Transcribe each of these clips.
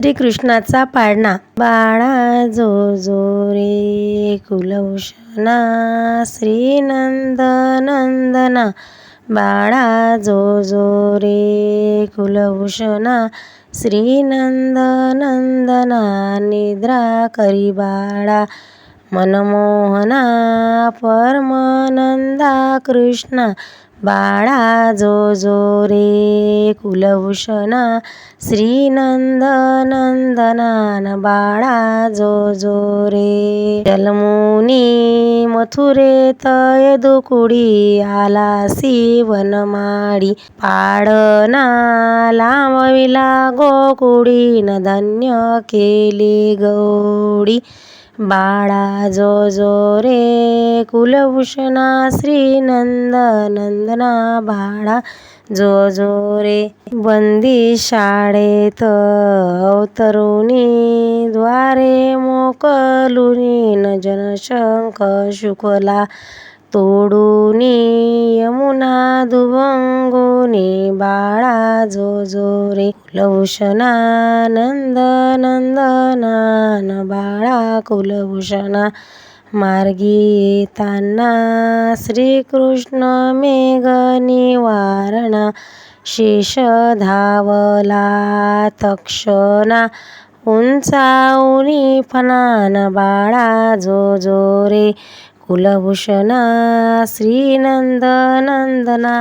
श्रीकृष्णाचा पाळणा. बाळा जो जो रे कुलभूषणा श्रीनंद नंदना बाळा जो जो रे कुलभूषणा श्रीनंद नंदना निद्रा करी बाळा. मनमोहना परमानंदा कृष्णा बाळा जो जो रे कुलभूषणा श्रीनंद नंदनान बाळा जो जो रे. जलमुनी दुकुडी यदुकुडी आलासी वनमाळी पाडना लांबविला गोकुडी न धन्य केली गौडी. बाळा जो जो रे कुलभूषणा श्रीनंद नंदना बाळा जो जो रे बंदी शाळेत अवतरुणी द्वारे मोकलुनी न जनशंख शुकला तोडूनी यमुना दुभंगुनी बाळा जो जो रे. कुलभूषणा नंद नंदनान बाळा कुलभूषणा. मार्गी येताना श्रीकृष्ण मेघ निवारणा शेष धावला तक्षणा. उंचावणी फनान बाळा जो जो रे. कुलभूषणा श्रीनंद नंदना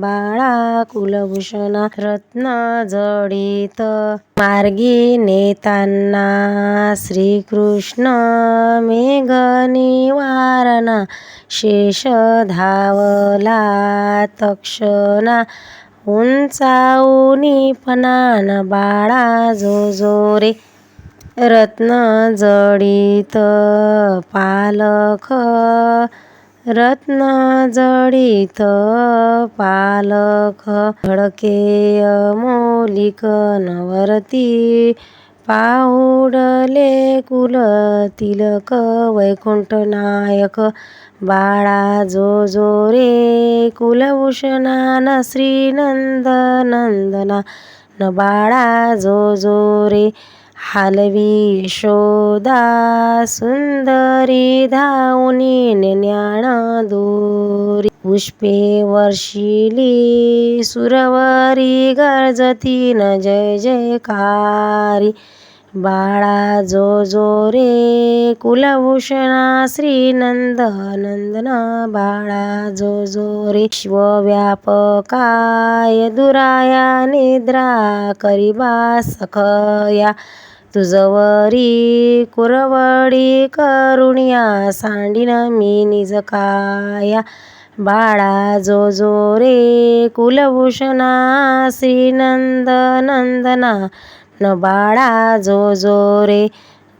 बाळा कुलभूषणा रत्न जडित मार्गी नेताना श्रीकृष्ण मेघ निवारणा शेष धावला तक्षणा उंचाऊनी फनान बाळा जो जो रे रत्न जडित पालख. रत्न जडित पालख. धडके अमोलिक नवरती. पाहुडले कुल तिलक. वैकुंठ नायक बाळा जो जो रे. कुलभूषणा श्रीनंद नंदना न बाळा जो जो रे. हालवी शोधा सुंदरी धावनी ज्ञान दोरी. पुष्पे वर्षिली सुरवरी गर्जती न जय जयकारी. बाळा जो जो रे कुलभूषणा श्रीनंद नंदना बाळा जो जो रे शिवव्यापकाय दुराया निद्रा करिबा सखया तुझवरी कुरवडी करुणिया सांडिन मी निज काया. बाळा जो जो रे कुलभूषणा श्रीनंद नंदना न बाळा जो जो रे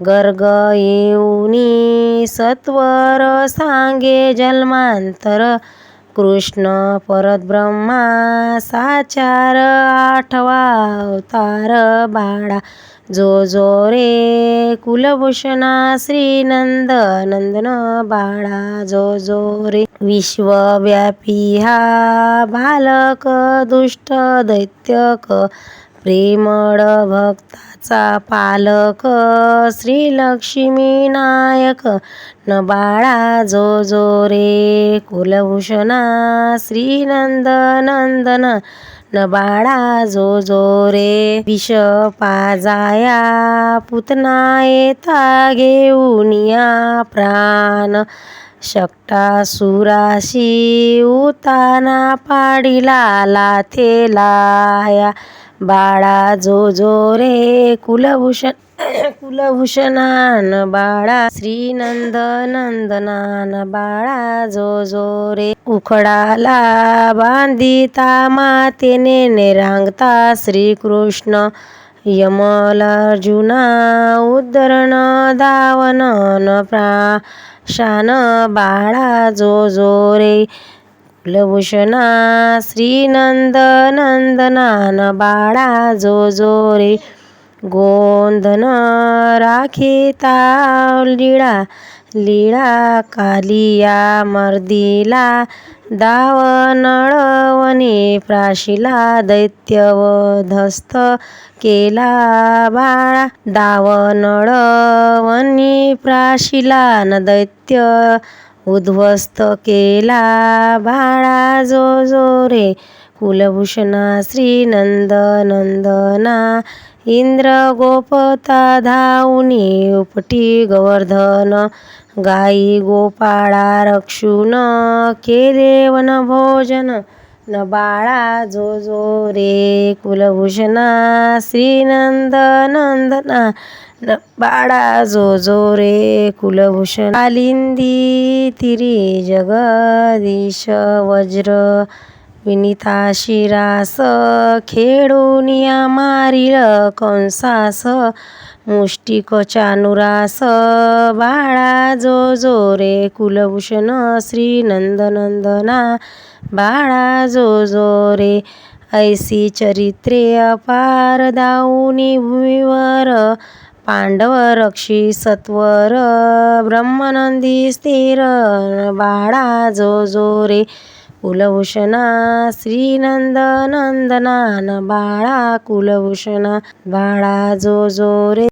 गर्ग येऊनी सत्वर सांगे जन्मांतर. कृष्ण परत ब्रह्मा साचार आठवा अवतार बाळा. जो जो रे कुलभूषणा श्रीनंद नंदन बाळा जो जो रे विश्वव्यापी हा बालक दुष्ट दैत्यक प्रेमळ भक्ताचा पालक श्रीलक्ष्मी नायक न बाळा जो जो रे कुलभूषणा श्रीनंद नंदन न बाळा जो जो रे. विष पाजाया पुतना येता घेऊनिया प्राण. शकटा सुराशी उताना पाडिला लाथे लाया. बाळा जो जो रे कुलभूषण कुलभूषणान बाळा श्रीनंद नंदनान बाळा जो जो रे उखडाला बांधिता मातेने निरांगता श्रीकृष्ण यमलार्जुना उद्धरण दावन प्राशान बाळा जो जो रे कुलभूषणा श्रीनंद नंदनान बाळा जो जो रे गोंधन राखिता लीळा लीळा कालिया मर्दिला दावनळवनी प्राशिला दैत्यवधस्थ केला बाळा दावनळवनी प्राशिला न दैत्य उद्ध्वस्त केला बाळा जो जो रे कुलभूषणा श्री नंदनंदना इंद्र गोपता धावुनी उपटी गोवर्धन गाई गोपाळा रक्षुन केले वनभोजन न बाळा जो जो रे कुलभूषणा श्रीनंद नंदना न बाळा जो जो रे कुलभूषण कालिंदी तिरी जगदीश वज्र विनिता शिरास खेळूनिया मारिल कंसास. मुष्टिक चानुरास बाळा जो जो रे कुलभूषण श्री नंदनंदना. बाळा जो जो रे ऐसी चरित्रे अपार दाऊनी भूमीवर. पांडव रक्षी सत्वर ब्रह्मनंदी स्थिर. बाळा जो जो रे कुलभूषणा श्री नंदनंदना न बाळा कुलभूषणा बाळा जो जो रे